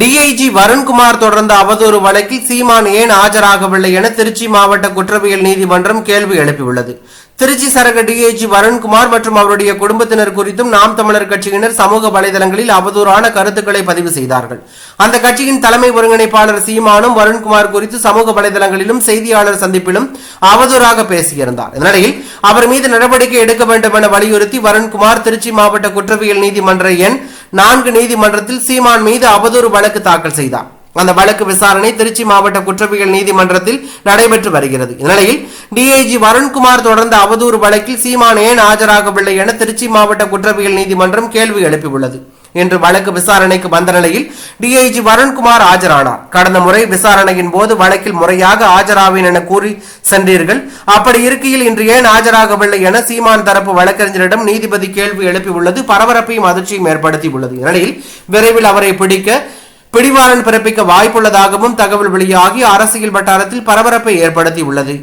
DIG Varun Kumar தொடர்ந்த அவதூறு வழக்கில் சீமான் ஏன் ஆஜராகவில்லை என திருச்சி மாவட்ட குற்றவியல் நீதிமன்றம் கேள்வி எழுப்பியுள்ளது. திருச்சி சரக டிஐஜி வருண்குமார் மற்றும் அவருடைய குடும்பத்தினர் குறித்தும் நாம் தமிழர் கட்சியினர் சமூக வலைதளங்களில் அவதூறான கருத்துக்களை பதிவு செய்தார்கள். அந்த கட்சியின் தலைமை ஒருங்கிணைப்பாளர் சீமானும் வருண்குமார் குறித்து சமூக வலைதளங்களிலும் செய்தியாளர் சந்திப்பிலும் அவதூறாக பேசியிருந்தார். இந்நிலையில் அவர் மீது நடவடிக்கை எடுக்க வேண்டும் என வலியுறுத்தி வருண்குமார் திருச்சி மாவட்ட குற்றவியல் நீதிமன்ற எண் நான்கு நீதிமன்றத்தில் சீமான் மீது அவதூறு வழக்கு தாக்கல் செய்தார். அந்த வழக்கு விசாரணை திருச்சி மாவட்ட குற்றவியல் நீதிமன்றத்தில் நடைபெற்று வருகிறது. இந்நிலையில் டிஐஜி வருண்குமார் தொடர்ந்த அவதூறு வழக்கில் சீமான் ஏன் ஆஜராகவில்லை என திருச்சி மாவட்ட குற்றவியல் நீதிமன்றம் கேள்வி எழுப்பியுள்ளது. இன்று வழக்கு விசாரணைக்கு வந்த நிலையில் டிஐஜி வருண்குமார் ஆஜரானார். கடந்த முறை விசாரணையின் போது வழக்கில் முறையாக ஆஜராவேன் என கூறி சென்றீர்கள். அப்படி இருக்கையில் இன்று ஏன் ஆஜராகவில்லை என சீமான் தரப்பு வழக்கறிஞரிடம் நீதிபதி கேள்வி எழுப்பியுள்ளது. பரபரப்பையும் அதிர்ச்சியும் ஏற்படுத்தியுள்ளது. இந்நிலையில் விரைவில் அவரை பிடிக்க பிடிவாரன் பிறப்பிக்க வாய்ப்புள்ளதாகவும் தகவல் வெளியாகி அரசியல் வட்டாரத்தில் பரபரப்பை ஏற்படுத்தியுள்ளது.